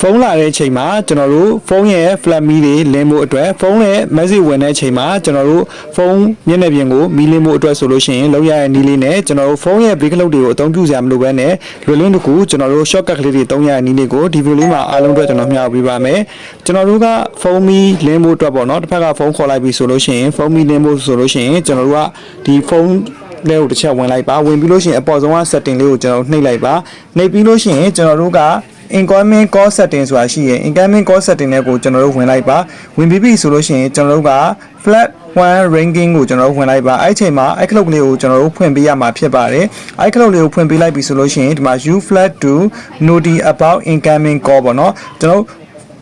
ဖုန်းလာတဲ့အချိန်မှာကျွန်တော်တို့ဖုန်းရဲ့ flat မီတွေလင်းဖို့အတွက်ဖုန်းရဲ့ message ဝင်တဲ့အချိန်မှာကျွန်တော်တို့ဖုန်းမျက်နှာပြင်ကိုမီလင်းဖို့အတွက်ဆိုလို့ရှိရင်လောက်ရတဲ့နည်းလေးနဲ့ကျွန်တော်တို့ဖုန်းရဲ့ big cloud တွေကိုအသုံးပြုစရာမလိုဘဲနဲ့လွယ်လွန်းတကူကျွန်တော်တို့ shortcut ကလေးတွေသုံးရတဲ့နည်းလေးကိုဒီဗီဒီယိုလေးမှာအားလုံးအတွက်ကျွန်တော်မျှဝေပေးပါမယ်ကျွန်တော်တို့ကဖုန်းမီလင်းဖို့အတွက်ပေါ့နော်တစ်ဖက်ကဖုန်းခေါ်လိုက်ပြီဆိုလို့ရှိရင်ဖုန်းမီလင်းဖို့ဆိုလို့ရှိရင်ကျွန်တော်တို့ကဒီဖုန်းလေးကိုတစ်ချက်ဝင်လိုက်ပါဝင်ပြီးလို့ရှိရင်အပေါ်ဆုံးက setting လေးကိုကျွန်တော်နှိပ်လိုက်ပါနှိပ်ပြီးလို့ရှိရင်ကျွန်တော်တို့က incoming call setting ဆိုတာရှိရင် incoming call setting နဲ့ကိုကျွန်တော်တို့ဝင်လိုက်ပါဝင်ပြီးပြီဆိုလို့ရှိရင်ကျွန်တော်တို့က flat 1 ranking ကိုကျွန်တော်တို့ဝင်လိုက်ပါအဲ့ချိန်မှာအဲ့ cloud လေးကိုကျွန်တော်တို့ဖွင့်ပေးရမှာဖြစ်ပါတယ်အဲ့ cloud လေးကိုဖွင့်ပေးလိုက်ပြီဆိုလို့ရှိရင်ဒီမှာ you flat to noti about incoming call ပေါ့နော်ကျွန်တော်တို့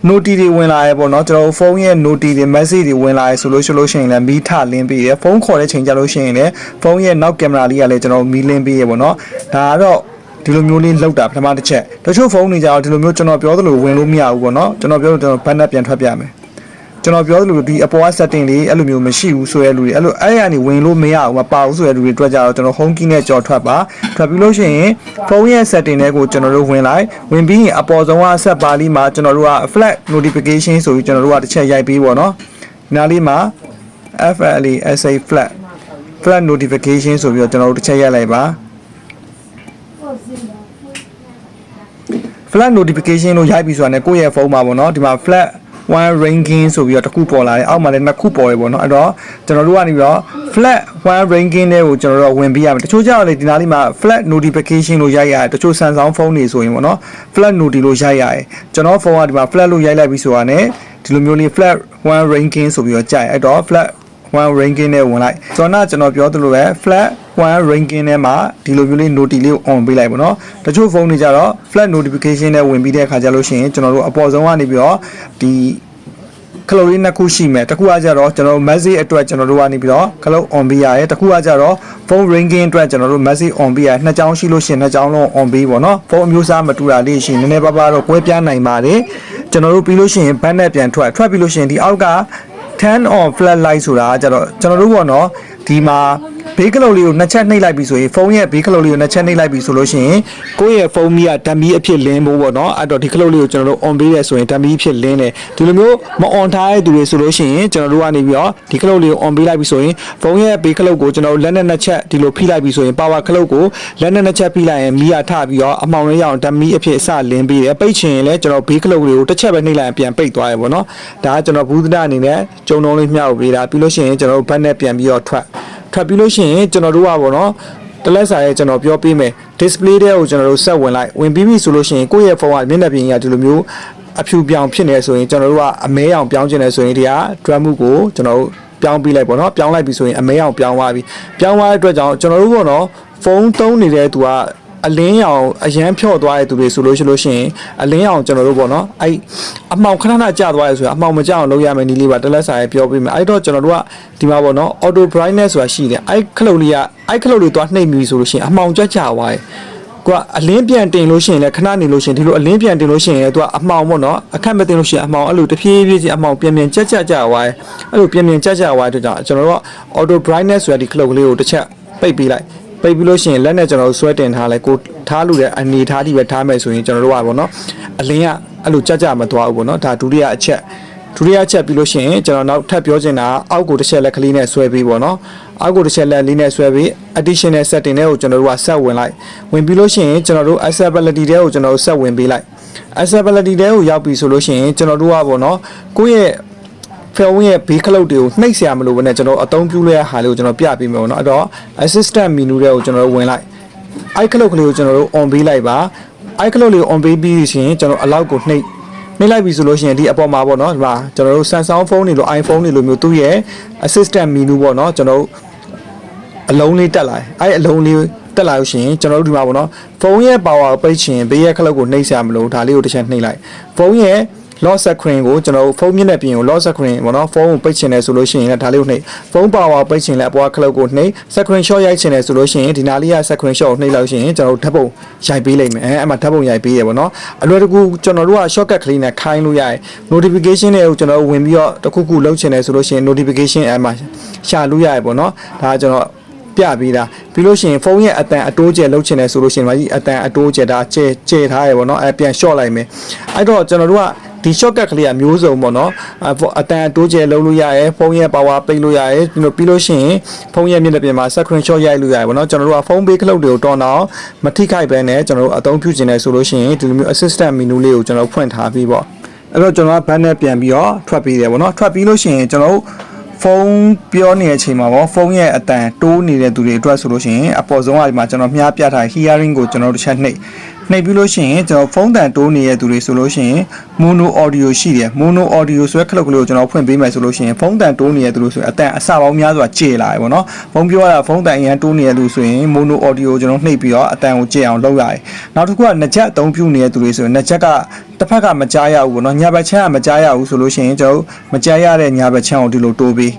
noti တွေဝင်လာရဲပေါ့နော်ကျွန်တော်တို့ဖုန်းရဲ့ noti တွေ message တွေဝင်လာရဲဆိုလို့ရှိလို့ရှိရင်လည်းမီးထလင်းပေးတယ်ဖုန်းခေါ်တဲ့ချိန်ကြလို့ရှိရင်လည်းဖုန်းရဲ့နောက်ကင်မရာလေးကလည်းကျွန်တော်တို့မီးလင်းပေးရပေါ့နော်ဒါကတော့ ဒီလိုမျိုးလေးလောက်တာပထမတစ်ချက်တချို့ဖုန်းတွေကြတော့ဒီလိုမျိုးကျွန်တော်ပြောသလိုဝင်လို့မရဘူးပေါ့နော်ကျွန်တော်ပြောလို့ကျွန်တော်ဘတ်နဲ့ပြန်ထွက်ပြမယ်ကျွန်တော်ပြောသလိုဒီအပေါ်က setting လေးအဲ့လိုမျိုးမရှိဘူးဆိုရဲလူတွေအဲ့လိုအဲ့ရကနေဝင်လို့မရဘူးမပါဘူးဆိုရဲလူတွေအတွက်ကြတော့ကျွန်တော် home key နဲ့ကြော်ထွက်ပါထွက်ပြီးလို့ရှိရင်ဖုန်းရဲ့ setting တွေကိုကျွန်တော်တို့ဝင်လိုက်ဝင်ပြီးရင်အပေါ်ဆုံးက set bar လေးမှာကျွန်တော်တို့က flat notification ဆိုပြီးကျွန်တော်တို့ကတစ်ချက်ရိုက်ပြီးပေါ့နော်ဒီနားလေးမှာ FLA SA flat flat notification ဆိုပြီးတော့ကျွန်တော်တို့တစ်ချက်ရိုက်လိုက်ပါ flat notification လို့ရိုက်ပြီးဆိုတာ ਨੇ ကိုယ့်ရဲ့ဖုန်းမှာပေါ့နော်ဒီမှာ flat one ranking ဆိုပြီးတော့တစ်ခုပေါ်လာတယ်အောက်မှာလည်းနှစ်ခုပေါ်ရပေါ့နော်အဲ့တော့ကျွန်တော်တို့ကနေပြီးတော့ flat one ranking တွေကိုကျွန်တော်တို့ဝင်ပေးရမယ်တချို့ကြောက်လေဒီနားလေးမှာ flat notification လို့ရိုက်ရတယ်တချို့ Samsung ဖုန်းတွေဆိုရင်ပေါ့နော် flat noti လို့ရိုက်ရတယ်ကျွန်တော်ဖုန်းကဒီမှာ flat လို့ရိုက်လိုက်ပြီးဆိုတာ ਨੇ ဒီလိုမျိုးလေး flat one ranking ဆိုပြီးတော့ကြိုက်အဲ့တော့ flat 1 ranking နဲ့ဝင်လိုက်ဆိုတော့ကျွန်တော်ပြောသလိုပဲ flat 1 ranking နဲ့မှာဒီလိုမျိုးလေး noti လေးကို on ပေးလိုက်ပါတော့တချို့ဖုန်းတွေကြတော့ flat notification နဲ့ဝင်ပြီးတဲ့အခါကျလို့ရှိရင်ကျွန်တော်တို့အပေါ်ဆုံးကနေပြီးတော့ဒီခလုတ်လေးနှစ်ခုရှိမယ်တစ်ခုကကြတော့ကျွန်တော်တို့ message အတွက်ကျွန်တော်တို့ကနေပြီးတော့ခလုတ် on ပေးရတယ်တစ်ခုကကြတော့ phone ringing အတွက်ကျွန်တော်တို့ message on ပေးရတယ်နှစ်ကြောင်းရှိလို့ရှိရင်နှစ်ကြောင်းလုံး on ပေးပေါ့နော်ဖုန်းအမျိုးအစားမတူတာလေးရှိရင်နည်းနည်းပါးပါးတော့ကွဲပြားနိုင်ပါတယ်ကျွန်တော်တို့ပြီးလို့ရှိရင် band နဲ့ပြန်ထွက်ထွက်ပြီးလို့ရှိရင်ဒီအောက်က turn on flat light ဆိုတာကကြတော့ကျွန်တော်တို့ပေါ့နော်ဒီမှာ ဘေးကလုတ်လေးကိုနှစ်ချက်နှိပ်လိုက်ပြီဆိုရင်ဖုန်းရဲ့ဘေးကလုတ်လေးကိုနှစ်ချက်နှိပ်လိုက်ပြီဆိုလို့ရှိရင်ကိုယ့်ရဲ့ဖုန်းမီးကဓာတ်မီးအဖြစ်လင်းဖို့ပေါ့နော်အဲ့တော့ဒီကလုတ်လေးကိုကျွန်တော်တို့ on ပေးရဆိုရင်ဓာတ်မီးအဖြစ်လင်းတယ်ဒီလိုမျိုးမ on ထားတဲ့သူတွေဆိုလို့ရှိရင်ကျွန်တော်တို့ကနေပြီးတော့ဒီကလုတ်လေးကို on ပေးလိုက်ပြီဆိုရင်ဖုန်းရဲ့ဘေးကလုတ်ကိုကျွန်တော်တို့လက်နဲ့နှစ်ချက်ဒီလိုဖိလိုက်ပြီဆိုရင် power ကလုတ်ကိုလက်နဲ့နှစ်ချက်ဖိလိုက်ရင်မီးကထပြီးတော့အမှောင်လေးရအောင်ဓာတ်မီးအဖြစ်အစလင်းပေးတယ်ပိတ်ချင်ရင်လည်းကျွန်တော်ဘေးကလုတ်လေးကိုတစ်ချက်ပဲနှိပ်လိုက်ရင်ပြန်ပိတ်သွားရပေါ့နော်ဒါကကျွန်တော်ဘူးသဒအနေနဲ့ကြုံတုံးလေးမျှဝေပေးတာပြီးလို့ရှိရင်ကျွန်တော်တို့ဘက်နဲ့ပြန်ပြီးတော့ထွက် ထွက်ပြီးလို့ရှိရင်ကျွန်တော်တို့ကပေါ့နော်တလက်စာရဲ့ကျွန်တော်ပြောပေးမယ် display တဲ့ကိုကျွန်တော်တို့ဆက်ဝင်လိုက်ဝင်ပြီးပြီဆိုလို့ရှိရင်ကိုယ့်ရဲ့ဖုန်းကမျက်နှာပြင်ကြီးကဒီလိုမျိုးအဖြူပြောင်ဖြစ်နေဆိုရင်ကျွန်တော်တို့ကအမဲအောင်ပြောင်းကျင်နေဆိုရင်ဒီက drum မှုကိုကျွန်တော်တို့ပြောင်းပြီးလိုက်ပေါ့နော်ပြောင်းလိုက်ပြီဆိုရင်အမဲအောင်ပြောင်းသွားပြီပြောင်းသွားတဲ့အတွက်ကြောင့်ကျွန်တော်တို့ပေါ့နော်ဖုန်းသုံးနေတဲ့သူက အလင်းရောင်အရန်ဖြော့သွားတဲ့သူတွေဆိုလို့ရှိလို့ရှိရင်အလင်းရောင်ကျွန်တော်တို့ပေါ့နော်အဲ့အမှောင်ခဏခဏကျသွားရဲဆိုရင်အမှောင်မကျအောင်လုပ်ရမယ်နည်းလေးပါတလက်စာရေးပြောပေးမယ်အဲ့တော့ကျွန်တော်တို့ကဒီမှာပေါ့နော် auto brightness ဆိုတာရှိတယ်အဲ့ခလုတ်လေးကအဲ့ခလုတ်လေးသွားနှိပ်မိဆိုလို့ရှိရင်အမှောင်ကျကျသွားရဲကိုကအလင်းပြန်တင်လို့ရှိရင်လည်းခဏနေလို့ရှိရင်ဒီလိုအလင်းပြန်တင်လို့ရှိရင်လည်းသူကအမှောင်ပေါ့နော်အခက်မတင်လို့ရှိရင်အမှောင်အဲ့လိုတဖြည်းဖြည်းချင်းအမှောင်ပြန်ပြန်ကြက်ကြက်ကြသွားရဲအဲ့လိုပြန်ပြန်ကြက်ကြက်သွားတဲ့အတွက်ကြောင့်ကျွန်တော်တို့က auto brightness ဆိုတဲ့ဒီခလုတ်ကလေးကိုတစ်ချက်ပိတ်ပေးလိုက် ပိတ်ပြီးလို့ရှိရင်လက်နဲ့ကျွန်တော်တို့ဆွဲတင်ထားလိုက်ကိုထားလို့တဲ့အနေထားတိပဲထားမယ်ဆိုရင်ကျွန်တော်တို့ကပေါ့နော်အလင်းကအဲ့လိုကြက်ကြမသွားဘူးပေါ့နော်ဒါဒုတိယအချက်ဒုတိယချက်ပြီးလို့ရှိရင်ကျွန်တော်နောက်ထပ်ပြောချင်တာအောက်ကိုတစ်ချက်လက်ကလေးနဲ့ဆွဲပြီးပေါ့နော်အောက်ကိုတစ်ချက်လက်လေးနဲ့ဆွဲပြီး additional setting တွေကိုကျွန်တော်တို့ကဆက်ဝင်လိုက်ဝင်ပြီးလို့ရှိရင်ကျွန်တော်တို့ accessibility တွေကိုကျွန်တော်တို့ဆက်ဝင်ပေးလိုက် accessibility တွေကိုရောက်ပြီဆိုလို့ရှိရင်ကျွန်တော်တို့ကပေါ့နော်ကိုယ့်ရဲ့ ဖယ်ဝင်းရဲ့ဘေးခလုတ်တွေကိုနှိပ်ဆရာမလို့ဘဲနဲ့ကျွန်တော်အသုံးပြုလိုက်ရဟာလေးကိုကျွန်တော်ပြပေးမယ်ပေါ့နော်အဲ့တော့ assistant menu တွေကိုကျွန်တော်တို့ဝင်လိုက် iCloud ကလေးကိုကျွန်တော်တို့ on ပေးလိုက်ပါ iCloud လေးကို on ပေးပြီးရှင်ကျွန်တော်အလောက်ကိုနှိပ်နှိပ်လိုက်ပြီဆိုလို့ရှိရင်ဒီအပေါ်မှာပေါ့နော်ဒီမှာကျွန်တော်တို့ Samsung ဖုန်းတွေလို iPhone တွေလိုမျိုးသူ့ရဲ့ assistant menu ပေါ့နော်ကျွန်တော်တို့အလုံးလေးတက်လာတယ်အဲ့အလုံးလေးတက်လာလို့ရှိရင်ကျွန်တော်တို့ဒီမှာပေါ့နော်ဖုန်းရဲ့ power ကိုပိတ်ချင်ဘေးရဲ့ခလုတ်ကိုနှိပ်ဆရာမလို့ဒါလေးကိုတစ်ချက်နှိပ်လိုက်ဖုန်းရဲ့ lock screen ကိုကျွန်တော်တို့ဖုန်းမျက်နှာပြင်ကို lock screen ပေါ့နော်ဖုန်းကိုပိတ်ချင်တယ်ဆိုလို့ရှိရင်လည်းဒါလေးကိုနှိပ်ဖုန်း power ပိတ်ချင်လည်းအပေါ်ကခလုတ်ကိုနှိပ် screen shot ရိုက်ချင်တယ်ဆိုလို့ရှိရင်ဒီနာလေးက screen shot ကိုနှိပ်လို့ရှိရင်ကျွန်တော်တို့ဓာတ်ပုံရိုက်ပေးလိုက်မယ်အဲအဲ့မှာဓာတ်ပုံရိုက်ပေးရပေါ့နော်အလွယ်တကူကျွန်တော်တို့က shortcut ကလေးနဲ့ခိုင်းလို့ရတယ် notification တွေကိုကျွန်တော်တို့ဝင်ပြီးတော့တစ်ခုခုလုပ်ချင်တယ်ဆိုလို့ရှိရင် notification အဲ့မှာရှာလို့ရတယ်ပေါ့နော်ဒါကကျွန်တော်ပြပေးတာပြီးလို့ရှိရင်ဖုန်းရဲ့အတန်အတိုးကျယ်လောက်ချင်တယ်ဆိုလို့ရှိရင်ဒီမှာကြီးအတန်အတိုးကျယ်ဒါကျဲကျဲထားရပေါ့နော်အဲပြန် short လိုက်မယ်အဲ့တော့ကျွန်တော်တို့က ဒီ shortcut ကလေးကမျိုးစုံပေါ့နော်အတန်အတိုးကျယ်လုံးလို့ရတယ်ဖုန်းရဲ့ power ပိတ်လို့ရတယ်ပြီးတော့ပြီးလို့ရှိရင်ဖုန်းရဲ့မျက်နှာပြင်မှာ screen shot ရိုက်လို့ရတယ်ပေါ့နော်ကျွန်တော်တို့ကဖုန်းဘေးခလုတ်တွေကိုတွန်းအောင်မထိခိုက်ပဲနဲ့ကျွန်တော်တို့အသုံးပြုခြင်းနဲ့ဆိုလို့ရှိရင်ဒီလိုမျိုး assistant menu လေးကိုကျွန်တော်ဖွင့်ထားပြီးပေါ့အဲ့တော့ကျွန်တော်ကဘတ်နဲ့ပြန်ပြီးတော့ထွက်ပြီးတယ်ပေါ့နော်ထွက်ပြီးလို့ရှိရင်ကျွန်တော်တို့ဖုန်းပြောနေတဲ့အချိန်မှာပေါ့ဖုန်းရဲ့အတန်တိုးနေတဲ့သူတွေအတွက်ဆိုလို့ရှိရင်အပေါ်ဆုံးကဒီမှာကျွန်တော်မြားပြထား hearing ကိုကျွန်တော်တို့တစ်ချက်နှိပ် နှိပ်ပြီးလို့ရှိရင်ကျွန်တော်ဖုန်းတန်တိုးနေတဲ့သူတွေဆိုလို့ရှိရင် mono audio ရှိတယ် mono audio ဆိုတဲ့ခလုတ်ကလေးကိုကျွန်တော်ဖွင့်ပေးမယ်ဆိုလို့ရှိရင်ဖုန်းတန်တိုးနေတဲ့သူလို့ဆိုရင်အတန်အဆပေါင်းများစွာကျေလာတယ်ပေါ့နော်ဖုန်းပြောရတာဖုန်းတန်အရန်တိုးနေတဲ့သူဆိုရင် mono audio ကိုကျွန်တော်နှိပ်ပြီးတော့အတန်ကိုကျေအောင်လုပ်ရတယ်နောက်တစ်ခုကနှစ်ချက်အသုံးပြုနေတဲ့သူတွေဆိုရင်နှစ်ချက်ကတစ်ဖက်ကမကြားရဘူးပေါ့နော်ညာဘက်ချမ်းကမကြားရဘူးဆိုလို့ရှိရင်ကျွန်တော်မကြားရတဲ့ညာဘက်ချမ်းကိုဒီလိုတိုးပြီး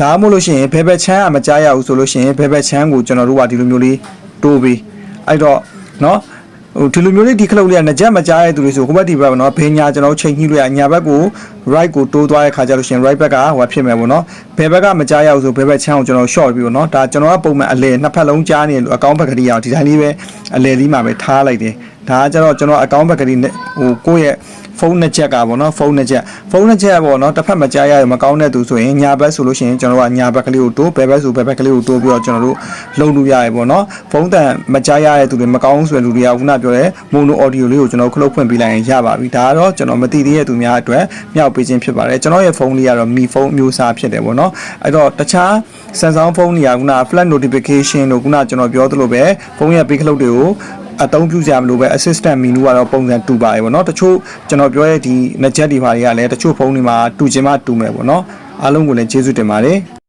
ဒါမှမဟုတ်လို့ရှိရင်ဘယ်ဘက်ချမ်းကမကြားရဘူးဆိုလို့ရှိရင်ဘယ်ဘက်ချမ်းကိုကျွန်တော်တို့ကဒီလိုမျိုးလေးတိုးပြီးအဲ့တော့နော် ဟိုဒီလိုမျိုးလေးဒီခလုတ်လေးကငကြက်မကြားရတဲ့သူတွေဆိုဟိုဘက်ဒီဘက်ပေါ့နော်ဘေးညာကျွန်တော်တို့ချိန်ညှိလို့ရညာဘက်ကို right ကိုတိုးသွားတဲ့ခါကျလို့ရှိရင် right ဘက်ကဟိုဖြစ်မယ်ပေါ့နော်ဘယ်ဘက်ကမကြားရဘူးဆိုဘယ်ဘက်ချမ်းကိုကျွန်တော် short ပြီးပေါ့နော်ဒါကျွန်တော်ကပုံမှန်အလဲနှစ်ဖက်လုံးကြားနေလို့အကောင့်ဘက်ကလေးအောင်ဒီတိုင်းလေးပဲအလဲလေးမှာပဲထားလိုက်တယ်ဒါကကျတော့ကျွန်တော်အကောင့်ဘက်ကလေးနဲ့ ဟိုကိုယ့်ရဲ့ဖုန်းနှစ်ချက်ကပေါ့နော်ဖုန်းနှစ်ချက်ဖုန်းနှစ်ချက်ပေါ့နော်တစ်ဖက်မကြားရရမကောင်းတဲ့သူဆိုရင်ညာဘက်ဆိုလို့ရှိရင်ကျွန်တော်ကညာဘက်ကလေးကိုတိုးဘယ်ဘက်ဆိုဘယ်ဘက်ကလေးကိုတိုးပြီးတော့ကျွန်တော်တို့လုံလို့ရရပေါ့နော်ဖုန်းတန်မကြားရတဲ့သူတွေမကောင်းဆိုတဲ့လူတွေကခုနပြောတဲ့ mono audio လေးကိုကျွန်တော်ခလုတ်ဖွင့်ပေးလိုက်ရင်ရပါပြီဒါကတော့ကျွန်တော်မသိသေးတဲ့သူများအတွက်မြောက်ပေးခြင်းဖြစ်ပါတယ်ကျွန်တော်ရဲ့ဖုန်းလေးကတော့ Mi ဖုန်းအမျိုးအစားဖြစ်တယ်ပေါ့နော်အဲ့တော့တခြား Samsung ဖုန်းတွေကခုန flash notification တို့ခုနကျွန်တော်ပြောသလိုပဲဖုန်းရဲ့ပေးခလုတ်တွေကို အသုံးပြုကြမလို့ပဲ assistant menu ကတော့ပုံစံတူပါတယ်ဗောနော်တချို့ကျွန်တော်ပြောရဲ့ဒီ net jet တွေပါတွေကလည်းတချို့ဖုန်းတွေမှာတူချင်မှတူမယ်ဗောနော်အားလုံးကိုလည်းကျေးဇူးတင်ပါတယ်